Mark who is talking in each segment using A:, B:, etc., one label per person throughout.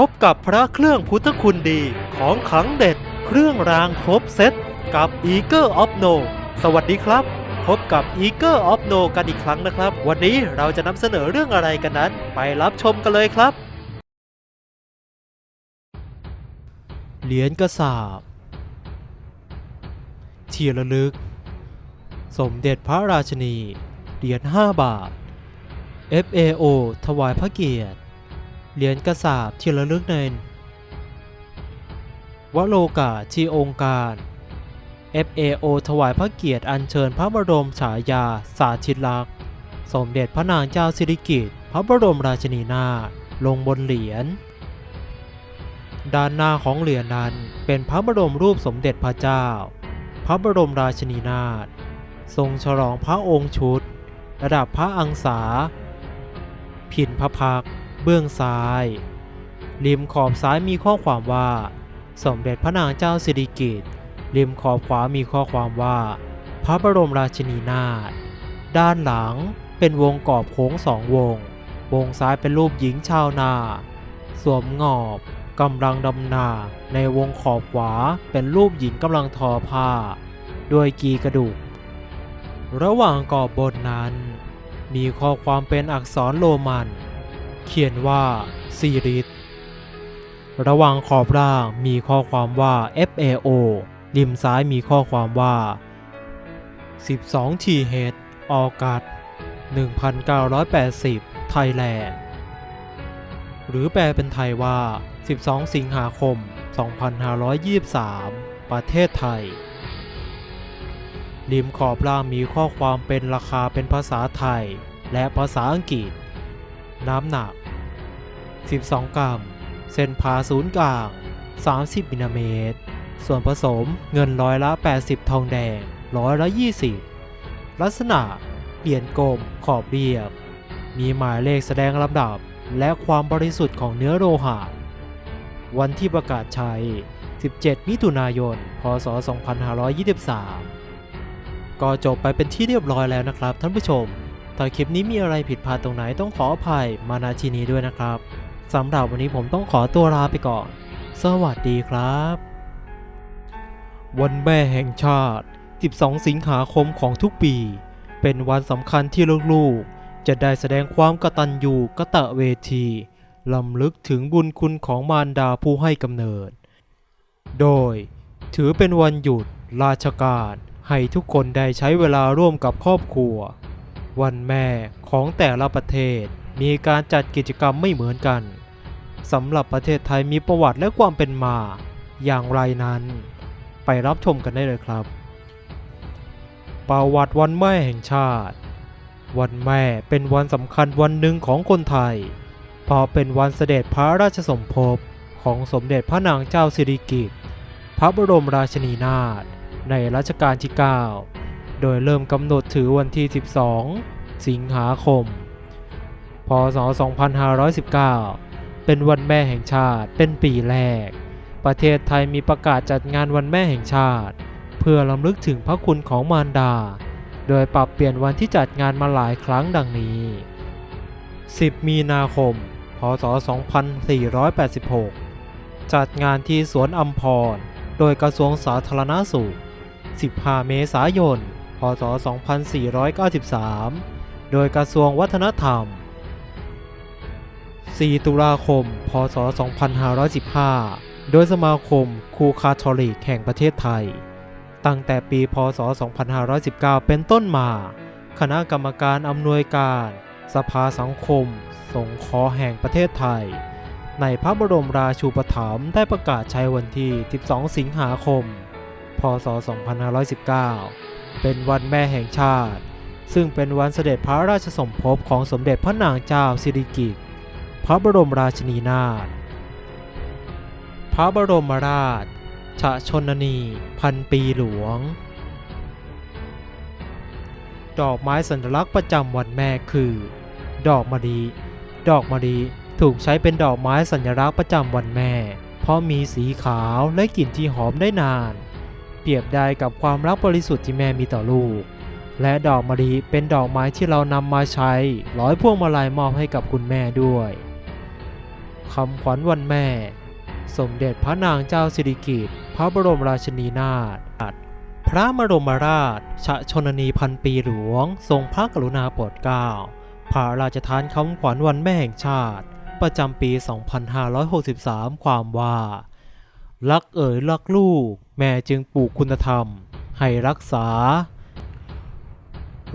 A: พบกับพระเครื่องพุทธคุณดีของขลังเด็ด เครื่องรางครบเซตกับ e a g e of No สวัสดีครับ พบกับ e a g e of No กันอีกครั้งนะครับ วันนี้เราจะนำเสนอเรื่องอะไรกันนั้น ไปรับชมกันเลยครับ เหรียญกระสาบที่ระลึก สมเด็จพระราชนี เหรียญ5บาท FAO ถวายพระเกียรติ เหรียญกระสาบที่ระลึกในวโลกาที่องค์การ FAO ถวายพระเกียรติอัญเชิญพระบรมฉายา สาธิตลักษณ์ สมเด็จพระนางเจ้าสิริกิติ์พระบรมราชินีนาถลงบนเหรียญ ด้านหน้าของเหรียญนั้นเป็นพระบรมรูปสมเด็จพระเจ้า พระบรมราชินีนาถทรงฉลองพระองค์ชุด ระดับพระอังสา ผินพระพักตร์ เบื้องซ้าย ริมขอบซ้ายมีข้อความว่า สมเด็จพระนางเจ้าสิริกิติ์ริมขอบขวามีข้อความว่า พระบรมราชินีนาถด้านหลังเป็นวงกรอบโค้งสองวง วงซ้ายเป็นรูปหญิงชาวนา สวมงอบกำลังดำนา ในวงขอบขวาเป็นรูปหญิงกำลังทอผ้า ด้วยกีกระดูก ระหว่างกรอบบนนั้น มีข้อความเป็นอักษรโรมัน เขียนว่าซีริสระหว่างขอบล่างมีข้อความว่า FAO ริมซ้ายมีข้อความว่า 12 t h ออกัส1980 ไทยแลนด์ หรือแปลเป็นไทยว่า 12 สิงหาคม 2523 ประเทศไทย ริมขอบล่างมีข้อความเป็นราคาเป็นภาษาไทยและภาษาอังกฤษ น้ำหนัก 12 กรัม เส้นผ่าศูนย์กลาง 30มิลลิเมตร ส่วนผสมเงินร้อยละ 80 ทองแดงร้อยละ 20 ลักษณะเปลี่ยนกลมขอบเรียบ มีหมายเลขแสดงลำดับและความบริสุทธิ์ของเนื้อโลหะ วันที่ประกาศใช้ 17 มิถุนายน พศ 2523 ก็จบไปเป็นที่เรียบร้อยแล้วนะครับท่านผู้ชม ถ้าคลิปนี้มีอะไรผิดพลาดตรงไหนต้องขออภัยมาณที่นี้ด้วยนะครับสำหรับวันนี้ผมต้องขอตัวลาไปก่อน สวัสดีครับ วันแม่แห่งชาติ 12 สิงหาคมของทุกปี เป็นวันสำคัญที่ลูกๆ จะได้แสดงความกตัญญูกะตะเวทีลำลึกถึงบุญคุณของมารดาผู้ให้กำเนิด โดย ถือเป็นวันหยุดราชการ ให้ทุกคนได้ใช้เวลาร่วมกับครอบครัว วันแม่ของแต่ละประเทศมีการจัดกิจกรรมไม่เหมือนกันสำหรับประเทศไทยมีประวัติและความเป็นมาอย่างไรนั้น ไปรับชมกันได้เลยครับ ประวัติวันแม่แห่งชาติ วันแม่เป็นวันสำคัญวันหนึ่งของคนไทย เพราะเป็นวันเสด็จพระราชสมภพของสมเด็จพระนางเจ้าสิริกิติ์พระบรมราชินีนาถในรัชกาลที่ 9 โดยเริ่มกำหนดถือวันที่ 12 สิงหาคม พศ 2519 เป็นวันแม่แห่งชาติเป็นปีแรก ประเทศไทยมีประกาศจัดงานวันแม่แห่งชาติ เพื่อลำลึกถึงพระคุณของมารดา โดยปรับเปลี่ยนวันที่จัดงานมาหลายครั้งดังนี้ 10 มีนาคม พศ 2486 จัดงานที่สวนอัมพร โดยกระทรวงสาธารณาสุข 15 เมษายน ศ 2493 โดยกระทรวงวัฒนธรรม 4 ตุลาคม พศ 2515 โดยสมาคมครูคาทอลิกแห่งประเทศไทย ตั้งแต่ปี พศ 2519 เป็นต้นมา คณะกรรมการอำนวยการ สภาสังคม สงเคราะห์แห่งประเทศไทย ในพระบรมราชูปถัมภ์ได้ประกาศใช้วันที่ 12 สิงหาคม พศ 2519 เป็นวันแม่แห่งชาติ ซึ่งเป็นวันเสด็จพระราชสมภพของสมเด็จพระนางเจ้าสิริกิติ์พระบรมราชินีนาถพระบรมราชชะชนนี พันปีหลวง ดอกไม้สัญลักษณ์ประจำวันแม่คือ ดอกมะลิดอกมะลิถูกใช้เป็นดอกไม้สัญลักษณ์ประจำวันแม่ เพราะมีสีขาวและกลิ่นที่หอมได้นาน เปรียบได้กับความรักบริสุทธิ์ที่แม่มีต่อลูก และดอกมะลิเป็นดอกไม้ที่เรานำมาใช้ร้อยพวงมาลัยมอบให้กับคุณแม่ด้วยคำขวัญวันแม่ สมเด็จพระนางเจ้าสิริกิติ์พระบรมราชินีนาถพระบรมราชชะชนนีพันปีหลวง ทรงพระกรุณาโปรดเกล้าพระราชทานคำขวัญวันแม่แห่งชาติ ประจำปี 2563 ความว่า รักเอ๋ยรักลูก แม่จึงปลูกคุณธรรม ให้รักษา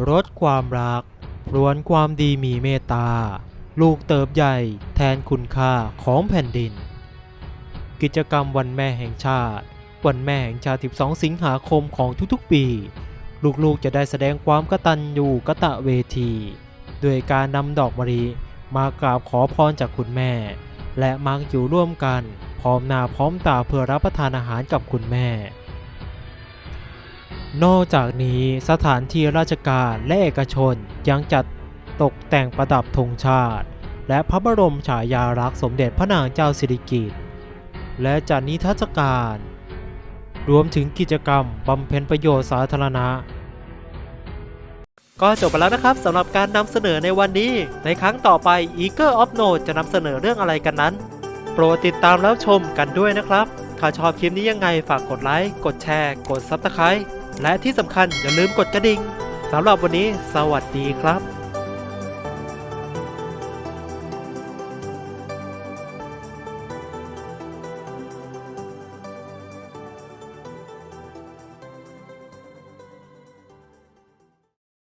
A: รดความรักรวนความดีมีเมตตา ลูกเติบใหญ่แทนคุณค่าของแผ่นดิน กิจกรรมวันแม่แห่งชาติ วันแม่แห่งชาติ 12 สิงหาคมของทุกๆ ปี ลูกๆ จะได้แสดงความกตัญญูกะตะเวที ด้วยการนำดอกมะลิมากราบขอพรจากคุณแม่ และมักอยู่ร่วมกัน พร้อมหน้าพร้อมตาเพื่อรับประทานอาหารกับคุณแม่ นอกจากนี้สถานที่ราชการและเอกชนยังจัดตกแต่งประดับธงชาติ และพระบรมฉายาลักษณ์สมเด็จพระนางเจ้าสิริกิติ์และจัดนิทรรศการ รวมถึงกิจกรรมบำเพ็ญประโยชน์สาธารณะก็จบไปแล้วนะครับสำหรับการนำเสนอในวันนี้ ในครั้งต่อไป Eager of Note จะนำเสนอเรื่องอะไรกันนั้น โปรดติดตามแล้วชมกันด้วยนะครับ ถ้าชอบคลิปนี้ยังไงฝากกดไลค์ กดแชร์ กด Subscribe และที่สำคัญอย่าลืมกดกระดิ่งสำหรับวันนี้ สวัสดีครับ